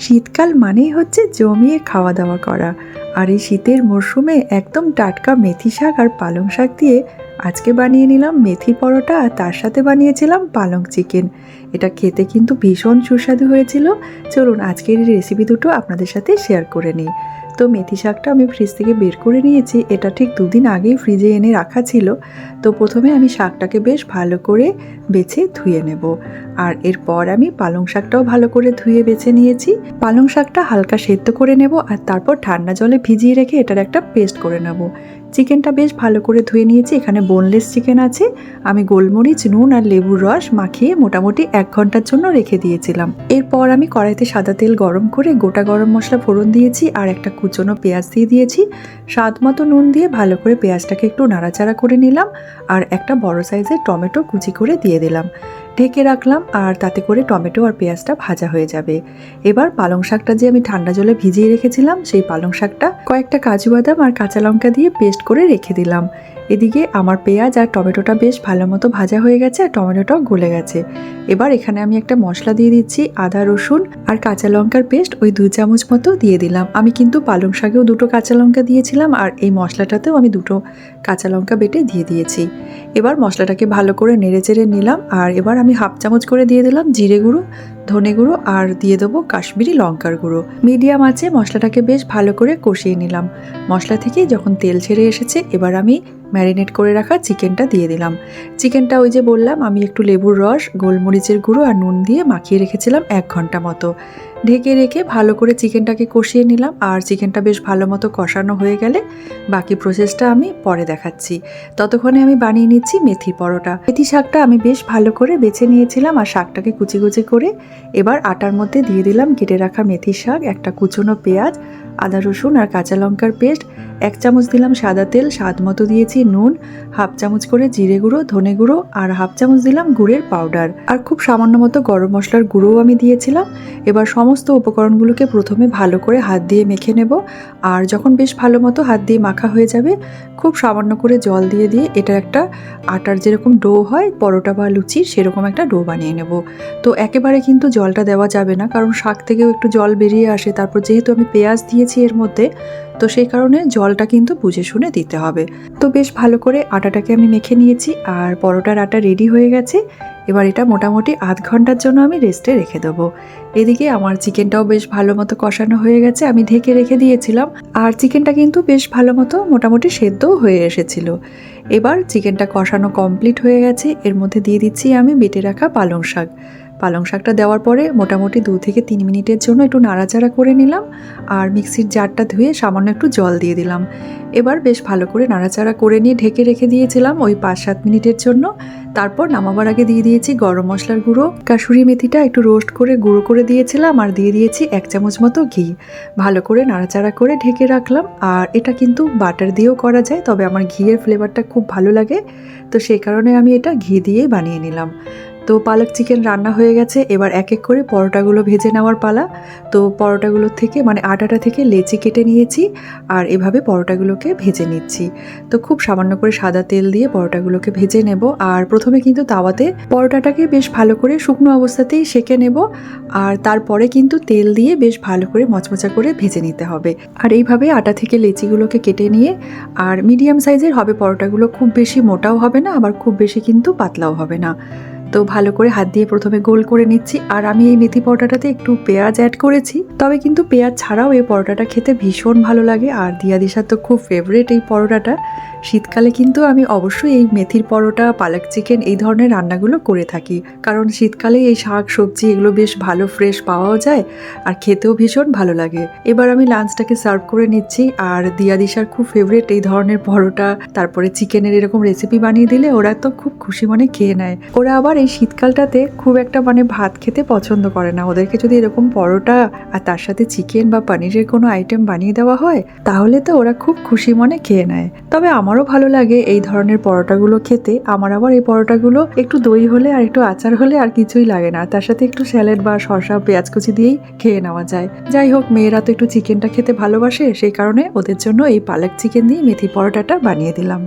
শীতকাল মানেই হচ্ছে জমিয়ে খাওয়া দাওয়া করা। আর এই শীতের মরশুমে একদম টাটকা মেথি শাক আর পালং শাক দিয়ে আজকে বানিয়ে নিলাম মেথি পরোটা আর তার সাথে বানিয়েছিলাম পালং চিকেন। এটা খেতে কিন্তু ভীষণ সুস্বাদু হয়েছিল। চলুন আজকের এই রেসিপি দুটো আপনাদের সাথে শেয়ার করে নিই। তো মেথি শাকটা আমি ফ্রিজ থেকে বের করে নিয়েছি। এটা ঠিক দুদিন আগেই ফ্রিজে এনে রাখা ছিল। তো প্রথমে আমি শাকটাকে বেশ ভালো করে বেছে ধুয়ে নেব। আর এরপর আমি পালং শাকটাও ভালো করে ধুয়ে বেছে নিয়েছি। পালং শাকটা হালকা সেদ্ধ করে নেব আর তারপর ঠান্ডা জলে ভিজিয়ে রেখে এটার একটা পেস্ট করে নেব। চিকেনটা বেশ ভালো করে ধুয়ে নিয়েছি। এখানে বোনলেস চিকেন আছে। আমি গোলমরিচ, নুন আর লেবুর রস মাখিয়ে মোটামুটি এক ঘণ্টার জন্য রেখে দিয়েছিলাম। এরপর আমি কড়াইতে সাদা তেল গরম করে গোটা গরম মশলা ফোড়ন দিয়েছি আর একটা কুচনো পেঁয়াজ দিয়ে দিয়েছি। স্বাদ মতো নুন দিয়ে ভালো করে পেঁয়াজটাকে একটু নাড়াচাড়া করে নিলাম আর একটা বড় সাইজের টমেটো কুচি করে দিয়ে দিলাম। ঢেকে রাখলাম আর তাতে করে টমেটো আর পেঁয়াজটা ভাজা হয়ে যাবে। এবার পালং শাকটা যে আমি ঠান্ডা জলে ভিজিয়ে রেখেছিলাম, সেই পালং শাকটা কয়েকটা কাজু বাদাম আর কাঁচা লঙ্কা দিয়ে পেস্ট করে রেখে দিলাম। এদিকে আমার পেঁয়াজ আর টমেটোটা বেশ ভালো মতো ভাজা হয়ে গেছে আর টমেটোটাও গলে গেছে। এবার এখানে আমি একটা মশলা দিয়ে দিচ্ছি, আদা, রসুন আর কাঁচা লঙ্কার পেস্ট ওই দুই চামচ মতো দিয়ে দিলাম। আমি কিন্তু পালং শাকেও দুটো কাঁচা লঙ্কা দিয়েছিলাম আর এই মশলাটাতেও আমি দুটো কাঁচা লঙ্কা বেটে দিয়ে দিয়েছি। এবার মশলাটাকে ভালো করে নেড়ে চেড়ে নিলাম, আর এবার আমি হাফ চামচ করে দিয়ে দিলাম জিরে গুঁড়ো, ধনে গুঁড়ো, আর দিয়ে দেবো কাশ্মীরি লঙ্কার গুঁড়ো। মিডিয়াম আছে মশলাটাকে বেশ ভালো করে কষিয়ে নিলাম। মশলা থেকে যখন তেল ছেড়ে এসেছে, এবার আমি ম্যারিনেট করে রাখা চিকেনটা দিয়ে দিলাম। চিকেনটা ওই যে বললাম, আমি একটু লেবুর রস, গোলমরিচের গুঁড়ো আর নুন দিয়ে মাখিয়ে রেখেছিলাম এক ঘণ্টা মতো। ঢেকে রেখে ভালো করে চিকেনটাকে কষিয়ে নিলাম আর চিকেনটা বেশ ভালো মতো কষানো হয়ে গেলে বাকি প্রসেসটা আমি পরে দেখাচ্ছি। ততক্ষণে আমি বানিয়ে নিচ্ছি মেথি পরোটা। মেথি শাকটা আমি বেশ ভালো করে বেছে নিয়েছিলাম আর শাকটাকে কুচি কুচি করে এবার আটার মধ্যে দিয়ে দিলাম কেটে রাখা মেথি শাক, একটা কুচনো পেঁয়াজ, আদা রসুন আর কাঁচা লঙ্কার পেস্ট এক চামচ দিলাম সাদা তেল, স্বাদ মতো দিয়েছি নুন, হাফ চামচ করে জিরে গুঁড়ো, ধনে গুঁড়ো, আর হাফ চামচ দিলাম গুড়ের পাউডার। আর খুব সামান্য মতো গরম মশলার গুঁড়োও আমি দিয়েছিলাম। এবার সমস্ত উপকরণগুলোকে প্রথমে ভালো করে হাত দিয়ে মেখে নেব। আর যখন বেশ ভালো মতো হাত দিয়ে মাখা হয়ে যাবে, খুব সামান্য করে জল দিয়ে দিয়ে এটা একটা আটার যেরকম ডো হয়, পরোটা বা লুচির সেরকম একটা ডো বানিয়ে নেব। তো একেবারে কিন্তু জলটা দেওয়া যাবে না, কারণ শাক থেকেও একটু জল বেরিয়ে আসে। তারপর যেহেতু আমি পেঁয়াজ দিয়েছি এর মধ্যে, তো সেই কারণে জলটা কিন্তু বুঝে শুনে দিতে হবে। তো বেশ ভালো করে আটাটাকে আমি মেখে নিয়েছি আর পরোটার আটা রেডি হয়ে গেছে। এবার এটা মোটামুটি আধ ঘণ্টার জন্য আমি রেস্টে রেখে দেবো। এদিকে আমার চিকেনটাও বেশ ভালো মতো কষানো হয়ে গেছে, আমি ঢেকে রেখে দিয়েছিলাম। আর চিকেনটা কিন্তু বেশ ভালো মতো মোটামুটি সেদ্ধও হয়ে এসেছিল। এবার চিকেনটা কষানো কমপ্লিট হয়ে গেছে। এর মধ্যে দিয়ে দিচ্ছি আমি বেটে রাখা পালং শাক। পালং শাকটা দেওয়ার পরে মোটামুটি দু থেকে তিন মিনিটের জন্য একটু নাড়াচাড়া করে নিলাম আর মিক্সির জারটা ধুয়ে সামান্য একটু জল দিয়ে দিলাম। এবার বেশ ভালো করে নাড়াচাড়া করে নিয়ে ঢেকে রেখে দিয়েছিলাম ওই পাঁচ সাত মিনিটের জন্য। তারপর নামাবার আগে দিয়ে দিয়েছি গরম মশলার গুঁড়ো। কাসুরি মেথিটা একটু রোস্ট করে গুঁড়ো করে দিয়েছিলাম আর দিয়ে দিয়েছি এক চামচ মতো ঘি। ভালো করে নাড়াচাড়া করে ঢেকে রাখলাম আর এটা কিন্তু বাটার দিয়েও করা যায়, তবে আমার ঘিয়ের ফ্লেভারটা খুব ভালো লাগে। তো সেই কারণে আমি এটা ঘি দিয়েই বানিয়ে নিলাম। তো পালক চিকেন রান্না হয়ে গেছে। এবার এক এক করে পরোটাগুলো ভেজে নেওয়ার পালা। তো পরোটাগুলোর থেকে মানে আটাটা থেকে লেচি কেটে নিয়েছি আর এভাবে পরোটাগুলোকে ভেজে নিচ্ছি। তো খুব সামান্য করে সাদা তেল দিয়ে পরোটাগুলোকে ভেজে নেব আর প্রথমে কিন্তু তাওয়াতে পরোটাটাকে বেশ ভালো করে শুকনো অবস্থাতেই সেকে নেব আর তারপরে কিন্তু তেল দিয়ে বেশ ভালো করে মচমচা করে ভেজে নিতে হবে। আর এইভাবে আটা থেকে লেচিগুলোকে কেটে নিয়ে আর মিডিয়াম সাইজের হবে পরোটাগুলো, খুব বেশি মোটাও হবে না, আবার খুব বেশি কিন্তু পাতলাও হবে না। তো ভালো করে হাত দিয়ে প্রথমে গোল করে নিচ্ছি। আর আমি এই মেথি পরোটাটাতে একটু পেঁয়াজ অ্যাড করেছি। তবে কিন্তু পেঁয়াজ ছাড়াও এই পরোটাটা খেতে ভীষণ ভালো লাগে। আর দিয়া দিশার তো খুব ফেভারেট এই পরোটাটা। শীতকালে কিন্তু আমি অবশ্যই এই মেথির পরোটা, পালক চিকেন এই ধরনের রান্নাগুলো করে থাকি। কারণ শীতকালে এই শাক, সবজি এগুলো বেশ ভালো ফ্রেশ পাওয়াও যায় আর খেতেও ভীষণ ভালো লাগে। এবার আমি লাঞ্চটাকে সার্ভ করে নিচ্ছি। আর দিয়া দিশার খুব ফেভারেট এই ধরনের পরোটা। তারপরে চিকেনের এরকম রেসিপি বানিয়ে দিলে ওরা তো খুব খুশি মনে খেয়ে নেয়। ওরা আবার এই শীতকালটাতে খুব একটা মানে ভাত খেতে পছন্দ করে না। ওদেরকে যদি এরকম পরোটা আর তার সাথে চিকেন বা পনিরের কোনো আইটেম বানিয়ে দেওয়া হয়, তাহলে তো ওরা খুব খুশি মনে খেয়ে নেয়। তবে আমারও ভালো লাগে এই ধরনের পরোটাগুলো খেতে। আমার আবার এই পরোটাগুলো একটু দই হলে আর একটু আচার হলে আর কিছুই লাগে না। তার সাথে একটু স্যালাড বা শসা, পেঁয়াজ কুচি দিয়েই খেয়ে নেওয়া যায়। যাই হোক, মেয়েরা তো একটু চিকেনটা খেতে ভালোবাসে, সেই কারণে ওদের জন্য এই পালক চিকেন দিয়ে মেথি পরোটাটা বানিয়ে দিলাম।